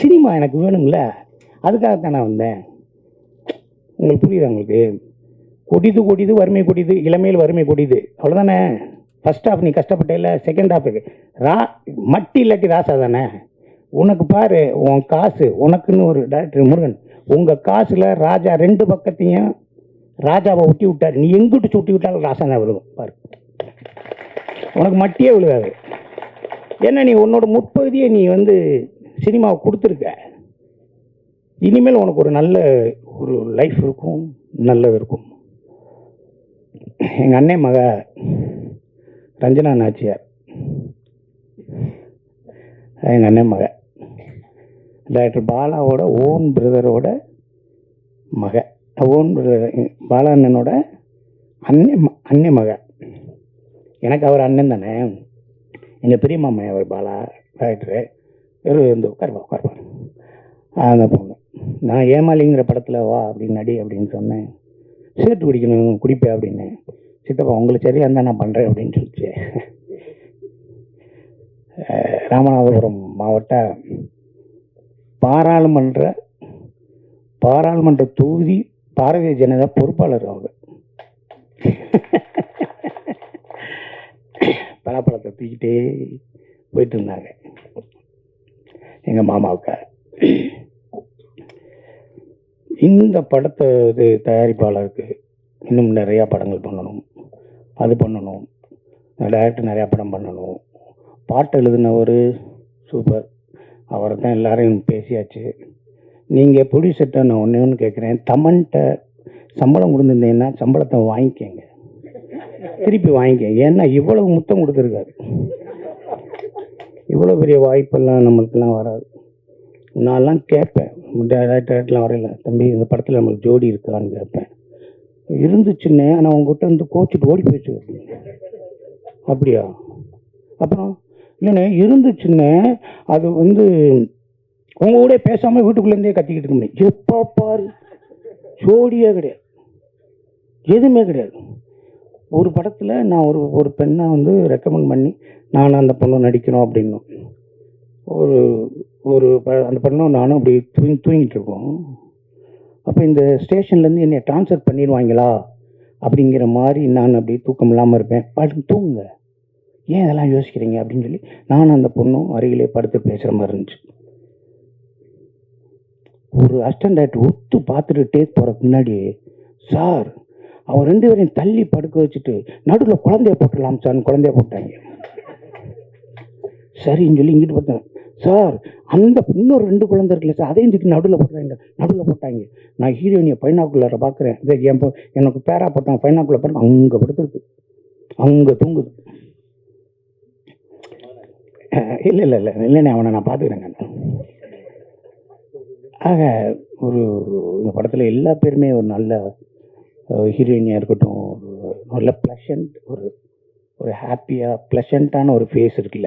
Cinema எனக்கு வேணும்ல. அதுக்காகத்தான் நான் வந்தேன். உங்களுக்கு புரியுதா உங்களுக்கு? கொடிது கொடிது வறுமை கொடிது இளமையில் வறுமை கொடிது. அவ்வளோதானே ஃபர்ஸ்ட் ஹாஃப் நீ கஷ்டப்பட்ட இல்லை செகண்ட் ஹாஃபுக்கு ரா மட்டி இல்லாட்டி ராசா தானே? உனக்கு பாரு உன் காசு உனக்குன்னு ஒரு டாக்டர் முருகன் உங்கள் காசில் ராஜா ரெண்டு பக்கத்தையும் ராஜாவை ஒட்டி விட்டார். நீ எங்கிட்டு சுட்டி விட்டாலும் ராசா தான் விழுகும். பாரு. உனக்கு மட்டியே விழுகாது. ஏன்னா நீ உன்னோட முற்பகுதியை நீ வந்து சினிமாவை கொடுத்துருக்க. இனிமேல் உனக்கு ஒரு நல்ல ஒரு லைஃப் இருக்கும் நல்லது இருக்கும். எங்கள் அண்ணன் மக ரஞ்சனா நாச்சியார். எங்கள் அண்ணன் மக. டாக்டர் பாலாவோட ஓன் பிரதரோட மக. ஓன் பிரதர் பாலா அண்ணனோட அண்ணன் ம- அண்ணன் மக. எனக்கு அவர் அண்ணன் தானே. எங்கள் பெரிய மாமா அவர் பாலா டாக்டரு வெறும் இந்த உட்காருவா உட்காருவா அந்த பொண்ணு நான் ஏமாலிங்கிற படத்தில் வா அப்படின்னு நடி அப்படின்னு சொன்னேன். சேர்த்து குடிக்கணும் குடிப்பேன் அப்படின்னு. சித்தப்பா உங்களுக்கு சரியா இருந்தால் நான் பண்ணுறேன் அப்படின்னு சொல்லிச்சு. ராமநாதபுரம் மாவட்ட பாராளுமன்ற பாராளுமன்ற தொகுதி பாரதிய ஜனதா பொறுப்பாளர் அவங்க. பலாப்பழத்தை தூக்கிட்டே போயிட்டு இருந்தாங்க. எங்கள் மாமாவுக்கு இந்த படத்தை இது தயாரிப்பாளருக்கு இன்னும் நிறையா படங்கள் பண்ணணும். அது பண்ணணும். டேரக்டர் நிறையா படம் பண்ணணும். பாட்டு எழுதினவர் சூப்பர். அவரை தான் எல்லாரையும் பேசியாச்சு. நீங்கள் ப்ரொடியூசர்கிட்ட நான் ஒன்று ஒன்று கேட்குறேன் தமன்கிட்ட சம்பளம் கொடுத்துருந்தீங்கன்னா சம்பளத்தை வாங்கிக்கங்க. திருப்பி வாங்கிக்க ஏன்னா இவ்வளவு முத்தம் கொடுத்துருக்காரு. இவ்வளோ பெரிய வாய்ப்பெல்லாம் நம்மளுக்கெல்லாம் வராது. நான்லாம் கேட்பேன். டேரக்டர்லாம் வரையில தம்பி இந்த படத்தில் நம்மளுக்கு ஜோடி இருக்கான்னு கேட்பேன். இருந்துச்சுன்னே ஆனால் உங்ககிட்ட வந்து கோச்சிட்டு ஓடி போயிடுச்சு. அப்படியா? அப்புறம் இல்லைண்ணே இருந்துச்சுன்னே அது வந்து உங்க கூட பேசாமல் வீட்டுக்குள்ளேருந்தே கத்திக்கிட்டு இருக்க முடியும். எப்போ பாரு. ஜோடியே கிடையாது. எதுவுமே கிடையாது. ஒரு படத்தில் நான் ஒரு ஒரு பெண்ணை வந்து ரெக்கமெண்ட் பண்ணி நான் அந்த பொண்ணு நடிக்கணும் அப்படின்னும். ஒரு ஒரு ப- அந்த பொண்ணும் நானும் அப்படி தூங்கி தூங்கிட்டு இருக்கோம். அப்போ இந்த ஸ்டேஷன்லேருந்து என்னை ட்ரான்ஸ்ஃபர் பண்ணிடுவாங்களா? அப்படிங்கிற மாதிரி நான் அப்படி தூக்கம் இல்லாமல் இருப்பேன். பாட்டுக்கு தூங்குங்க. ஏன் இதெல்லாம் யோசிக்கிறீங்க? அப்படின்னு சொல்லி நானும் அந்த பொண்ணும் அருகிலே படுத்து பேசுகிற மாதிரி இருந்துச்சு. ஒரு அஸ்டண்டாய்ட் ஒத்து பார்த்துட்டு டேக் போகிறதுக்கு முன்னாடி சார் அவன் ரெண்டு பேரையும் தள்ளி படுக்க வச்சுட்டு நடுவில் குழந்தைய போட்டுடலாம் சார் குழந்தைய போட்டாங்க. சரின்னு சொல்லி இங்கிட்டு பார்த்தேன் சார் அந்த இன்னொரு ரெண்டு குழந்தை இருக்குல்ல சார் அதையும் தூக்கி நடுவில் போட்டாங்க நடுவில் போட்டாங்க. நான் ஹீரோயினியை பைனாக்குள்ளார பார்க்குறேன். இதே என் எனக்கு பேரா போட்டாங்க பைனாக்குள்ள பாருங்க அங்கே படுத்துருக்கு. அங்கே தூங்குது. இல்லை இல்லை இல்லை இல்லைண்ணே அவனை நான் பார்த்துக்கிறேங்க. ஆக ஒரு இந்த படத்தில் எல்லா பேருமே ஒரு நல்ல ஹீரோயினியாக இருக்கட்டும் ஒரு நல்ல ப்ளஷண்ட் ஒரு ஒரு ஹாப்பியாக ப்ளஷண்ட்டான ஒரு ஃபேஸ் இருக்குல்ல.